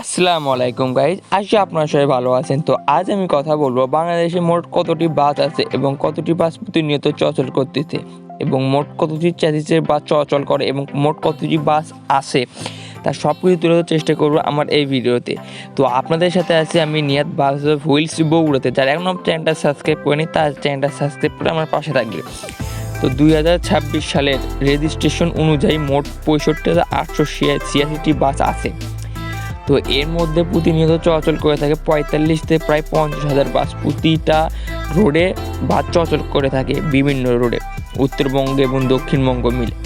আসসালামু আলাইকুম গাইজ আশা আপনারা সবাই ভালো আছেন। তো আজ আমি কথা বলব বাংলাদেশে মোট কতটি বাস আছে এবং কতটি বাস প্রতিনিয়ত চলাচল করতেছে এবং মোট কতটি চ্যাসিসের বাস চলাচল করে এবং মোট কতটি বাস আসে তার সব কিছু তুলে ধরার চেষ্টা করব আমার এই ভিডিওতে। তো আপনাদের সাথে আছে আমি নিয়াত বাস হুইলস বগুড়াতে, যারা এখন চ্যানেলটা সাবস্ক্রাইব করেনি, তার চ্যানেলটা সাবস্ক্রাইব করে আমার পাশে থাকবে। তো দুই হাজার ছাব্বিশ সালের রেজিস্ট্রেশন অনুযায়ী মোট পঁয়ষট্টি হাজার আটশো ছিয়াশিটি বাস আছে। তো এর মধ্যে প্রতিনিয়ত চলাচল করে থাকে পঁয়তাল্লিশ থেকে প্রায় পঞ্চাশ হাজার বাস প্রতিটা রোডে বাস চলাচল করে থাকে বিভিন্ন রোডে, উত্তরবঙ্গ এবং দক্ষিণবঙ্গ মিলে।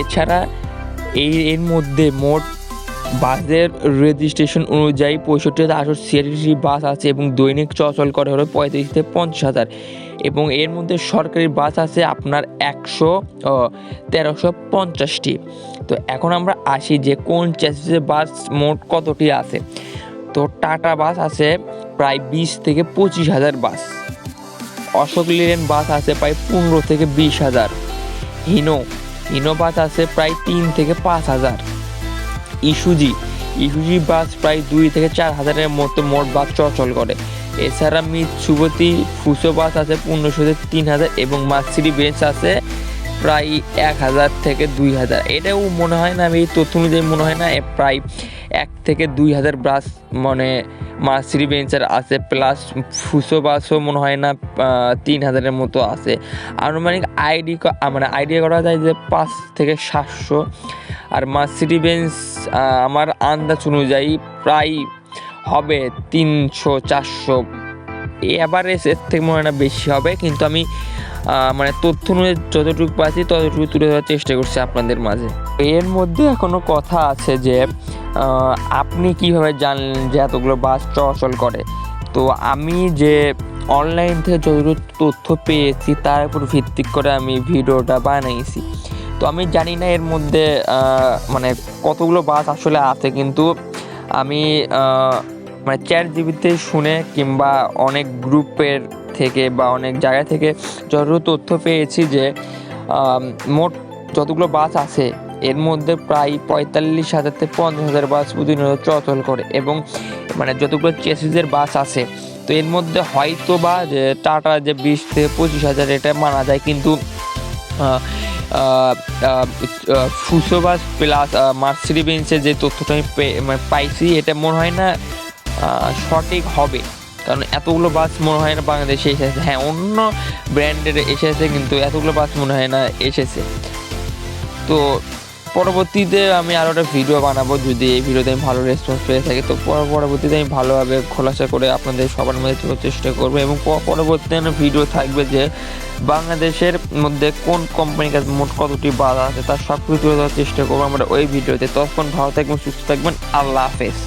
এছাড়া এই এর মধ্যে মোট বাসের রেজিস্ট্রেশন অনুযায়ী পঁয়ষট্টি হাজার আটশো ছিয়াশি বাস আছে এবং দৈনিক চলাচল করে হলো পঁয়ত্রিশ থেকে পঞ্চাশ হাজার। এবং এর মধ্যে সরকারি বাস আছে আপনার একশো তেরোশো পঞ্চাশটি। তো এখন আমরা আসি যে কোন চ্যাসিসের বাস মোট কতটি আছে। তো টাটা বাস আছে প্রায় বিশ থেকে পঁচিশ হাজার বাস। অশোক লেন বাস আছে প্রায় পনেরো থেকে বিশ হাজার। হিনো হিনো বাস আছে প্রায় তিন থেকে পাঁচ হাজার। ইসুজি। ইসুজি বাস প্রায় দুই থেকে চার হাজারের মতো মোট বাস চলাচল করে। এছাড়া মিত মিৎসুবতী ফুসো বাস আছে পনেরোশো তিন হাজার এবং মার্সিডি বেঞ্চ আছে প্রায় এক হাজার থেকে দুই হাজার। এটাও মনে হয় না, আমি এই তথ্য অনুযায়ী মনে হয় না প্রায় এক থেকে দুই হাজার ব্রাশ মানে মার্সিডি বেঞ্চার আছে, প্লাস ফুসো বাসও মনে হয় না তিন হাজারের মতো আছে। আনুমানিক আইডি মানে আইডিয়া করা যায় যে পাঁচ থেকে সাতশো। আর মার্সিডি বেঞ্চ আমার আন্দাজ অনুযায়ী প্রায় হবে তিনশো, চারশো এভারেজ এর থেকে মনে হয় না বেশি হবে। কিন্তু আমি মানে তথ্য অনুযায়ী যতটুকু পাচ্ছি, ততটুকু তুলে ধরার চেষ্টা করছি আপনাদের মাঝে। এর মধ্যে এখনও কথা আছে যে আপনি কীভাবে জানলেন যে এতগুলো বাস চলাচল করে? তো আমি যে অনলাইন থেকে যতটুকু তথ্য পেয়েছি, তার উপর ভিত্তি করে আমি ভিডিওটা বানিয়েছি। তো আমি জানি না এর মধ্যে মানে কতগুলো বাস আসলে আছে, কিন্তু আমি মানে চ্যাট জিবিতে শুনে কিংবা অনেক গ্রুপের থেকে বা অনেক জায়গা থেকে যতটুকু তথ্য পেয়েছি যে মোট যতগুলো বাস আছে এর মধ্যে প্রায় পঁয়তাল্লিশ হাজার থেকে পঞ্চাশ হাজার বাস প্রতিনিয়ত চলাচল করে এবং মানে যতগুলো চেসিসের বাস আছে তো এর মধ্যে হয়তো বা টাটা যে বিশ থেকে পঁচিশ হাজার এটা মানা যায় কিন্তু আহ, আহ, আহ, ফুসো বাস প্লাস মার্সিডি বেঞ্চের যে তথ্যটা আমি মানে পাইছি এটা মনে হয় না সঠিক হবে। কারণ এতগুলো বাস মনে হয় না বাংলাদেশে এসেছে। হ্যাঁ অন্য ব্র্যান্ডের এসেছে কিন্তু এতগুলো বাস মনে হয় না এসেছে। তো পরবর্তীতে আমি আরও একটা ভিডিও বানাবো। যদি এই ভিডিওতে আমি ভালো রেসপন্স পেয়ে থাকি, তো পরবর্তীতে আমি ভালোভাবে খোলাসা করে আপনাদের সবার মধ্যে তোলার চেষ্টা করব এবং পরবর্তীতে ভিডিও থাকবে যে বাংলাদেশের মধ্যে কোন কোম্পানির কাছে মোট কতটি বাধা আছে, তার সব কিছু তুলে ধরার চেষ্টা করব আমরা ওই ভিডিওতে তখন ভালো থাকবেন, সুস্থ থাকবেন। আল্লাহ হাফেজ।